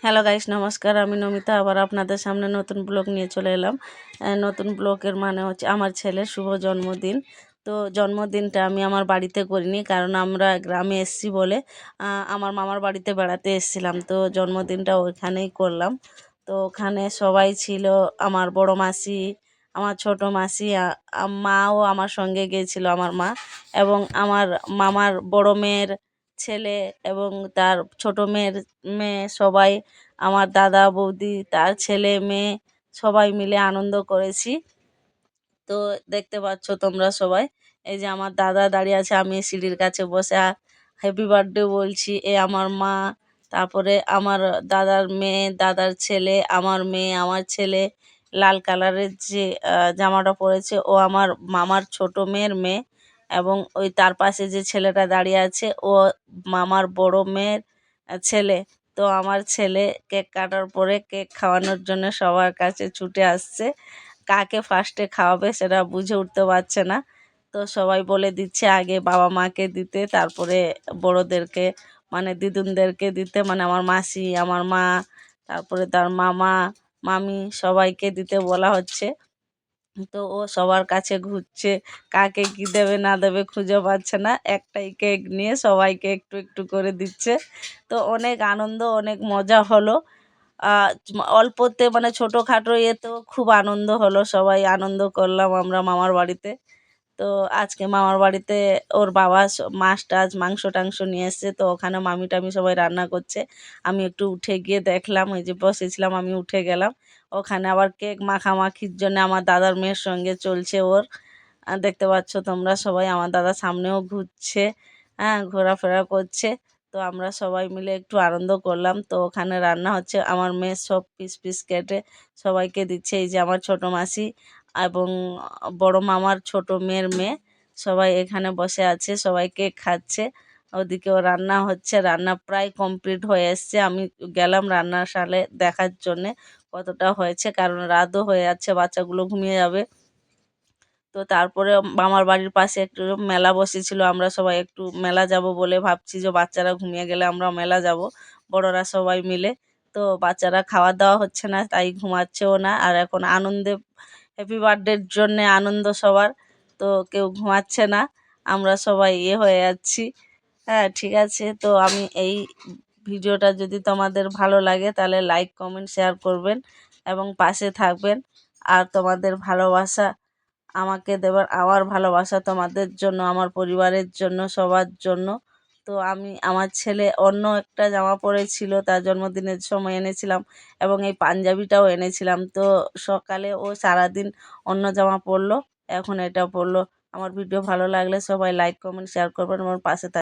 Hello guys নমস্কার, আমি নমিতা, আবার আপনাদের সামনে নতুন ব্লগ নিয়ে চলে এলাম। নতুন ব্লগের মানে হচ্ছে আমার ছেলের শুভ জন্মদিন। তো জন্মদিনটা আমি আমার বাড়িতে করিনি, কারণ আমরা গ্রামে এসছি বলে আমার মামার বাড়িতে বেড়াতে এসেছিলাম। তো জন্মদিনটা ওইখানেই করলাম। তো ওখানে সবাই ছিল, আমার বড় মাসি, আমার ছোট মাসি মাও আমার সঙ্গে গিয়েছিল, আমার মা এবং আমার মামার বড় মেয়ের ছেলে এবং তার ছোট মেয়ের মেয়ে সবাই, আমার দাদা, বৌদি, তার ছেলে, মেয়ে সবাই মিলে আনন্দ করেছি। তো দেখতে পাচ্ছ তোমরা সবাই, এই যে আমার দাদা দাঁড়িয়ে আছে, আমি সিঁড়ির কাছে বসে আর হ্যাপি বার্থডে বলছি, এ আমার মা, তারপরে আমার দাদার মেয়ে, দাদার ছেলে, আমার মেয়ে, আমার ছেলে, লাল কালারের যে জামাটা পরেছে, ও আমার মামার ছোট মেয়ের মেয়ে এবং ওই তার পাশে যে ছেলেটা দাঁড়িয়ে আছে, ও মামার বড় মেয়ের ছেলে। তো আমার ছেলে কেক কাটার পরে কেক খাওয়ানোর জন্য সবার কাছে ছুটে আসছে। কাকে ফার্স্টে খাওয়াবে সেটা বুঝে উঠতে পারছে না। তো সবাই বলে দিচ্ছে আগে বাবা মাকে দিতে, তারপরে বড়োদেরকে মানে দিদুনদেরকে দিতে মানে আমার মাসি, আমার মা, তারপরে তার মামা, মামি সবাইকে দিতে বলা হচ্ছে। তো ও সবার কাছে ঘুরছে, কাকে কি দেবে না দেবে খুঁজে পাচ্ছে না, একটাই কেক নিয়ে সবাইকে একটু একটু করে দিচ্ছে। তো অনেক আনন্দ, অনেক মজা হলো। অল্পতে মানে ছোটোখাটো ইয়েতেও খুব আনন্দ হলো, সবাই আনন্দ করলাম আমরা মামার বাড়িতে। তো আজকে মামার বাড়িতে ওর বাবা মাছ টাছ, মাংস টাংস নিয়ে এসছে, তো ওখানে মামি টামি সবাই রান্না করছে। আমি একটু উঠে গিয়ে দেখলাম ওই যে বসেছিলাম, আমি উঠে গেলাম। ওখানে আবার কেক মাখামাখির জন্য আমার দাদার মেয়ের সঙ্গে চলছে ওর। দেখতে পাচ্ছ তোমরা সবাই, আমার দাদা সামনেও ঘুরছে হ্যাঁ ঘোরাফেরা করছে। তো আমরা সবাই মিলে একটু আনন্দ করলাম। তো ওখানে রান্না হচ্ছে, আমার মেয়ে সব পিস পিস কেটে সবাইকে দিচ্ছে। এই যে আমার ছোট মাসি এবং বড় মামার ছোট মেয়ের মেয়ে সবাই এখানে বসে আছে, সবাই কেক খাচ্ছে। ওদিকেও রান্না হচ্ছে, রান্না প্রায় কমপ্লিট হয়ে এসছে। আমি গেলাম রান্নার সালে দেখার জন্যে কতটা হয়েছে, কারণ রাতও হয়ে যাচ্ছে, বাচ্চাগুলো ঘুমিয়ে যাবে। তো তারপরে মামার বাড়ির পাশে একটু মেলা বসেছিল, আমরা সবাই একটু মেলা যাব বলে ভাবছি যে বাচ্চারা ঘুমিয়ে গেলে আমরা মেলা যাব, বড়রা সবাই মিলে। তো বাচ্চারা খাওয়া দাওয়া হচ্ছে না, তাই ঘুমাচ্ছেও না। আর এখন আনন্দে হ্যাপি বার্থডের জন্যে আনন্দ সবার। তো কেউ ঘুমাচ্ছে না, আমরা সবাই ইয়ে হয়ে যাচ্ছি হ্যাঁ ঠিক আছে। তো আমি এই ভিডিওটা যদি তোমাদের ভালো লাগে, তাহলে লাইক কমেন্ট শেয়ার করবেন এবং পাশে থাকবেন। আর তোমাদের ভালোবাসা আমাকে দেবার, আমার ভালোবাসা তোমাদের জন্য, আমার পরিবারের জন্য, সবার জন্য। তো আমি, আমার ছেলে অন্য একটা জামা পরেছিল, তার জন্মদিনের সময় এনেছিলাম এবং এই পাঞ্জাবিটাও এনেছিলাম। তো সকালে ও সারাদিন অন্য জামা পরলো, এখন এটা পরলো। আমার ভিডিও ভালো লাগলে সবাই লাইক কমেন্ট শেয়ার করবেন আমার পাশে থাকবেন